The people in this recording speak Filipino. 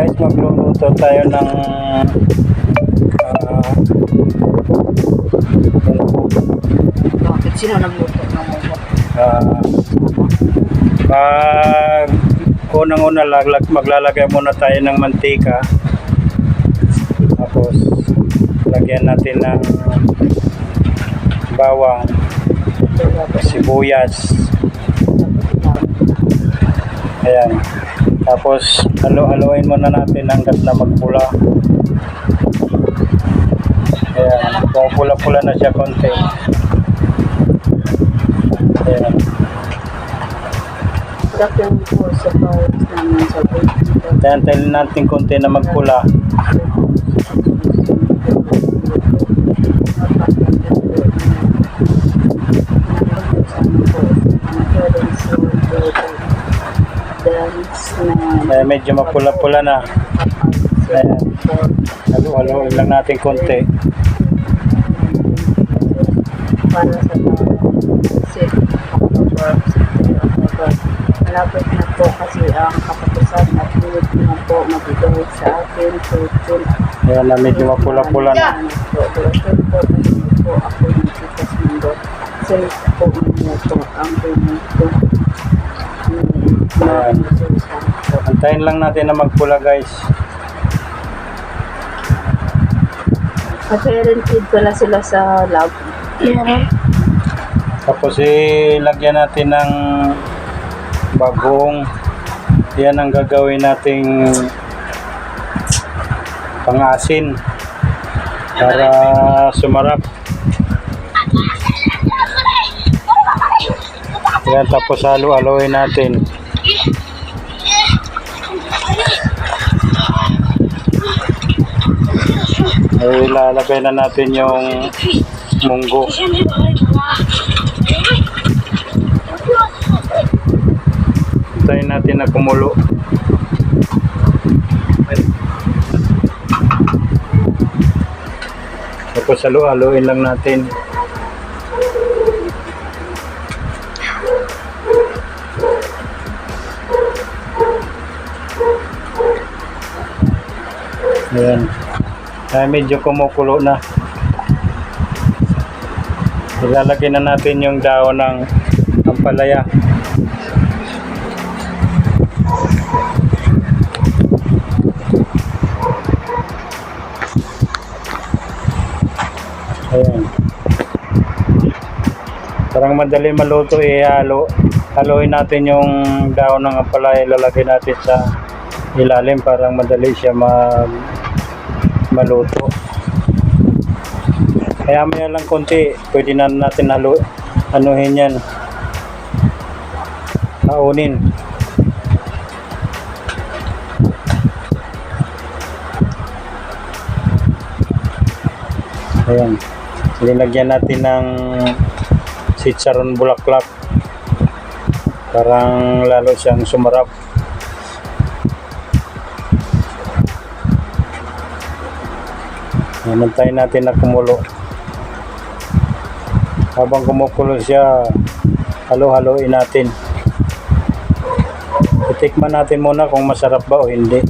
guys, magluluto tayo ng ah, Bakit? Sino nagluto ng mo? ah, pag unang-una laglag, maglalagay muna tayo ng mantika. Tapos lagyan natin ng bawang sibuyas. Ayan tapos halo-haloin muna natin hanggat na magpula ayan pumupula-pula na siya konti ayan. Tayantayin natin konti na magpula. Ayan, medyo mapula-pula na. Ayan. Halo-haloin lang natin konti. para sa malapit na po kasi ang katapusan at ulit na po mabigay sa akin tutun Ayan na medyo mapula-pula na. po ako ng sitas mundo safe po ang pinito Ayan. Antayin lang natin na magpula guys. Pa-parented pala sila sa lab. Tapos ilagyan natin ng bagong. Yan ang gagawin nating pangasin para sumarap. Yan tapos halo-haloin natin. Ay, ilalagay na natin yung munggo. Hintayin natin na kumulo. Tapos halo-haloin lang natin. Ayan. Ay, medyo kumukulo na. Ilalagay na natin yung daon ng ampalaya. Ayan. Parang madali maluto ihalo. Haluin natin yung daon ng ampalaya, ilalagay natin sa ilalim parang madali siya mag maluto. Kaya maya lang konti, pwede na natin halo, anuhin yan. Kaunin. Ayan. Nilagyan natin ng sitsaron bulaklak. Parang lalo siyang sumarap. Namantayin natin na kumulo. Habang kumukulo siya, halo-haloin natin. Itikman natin muna kung masarap ba o hindi.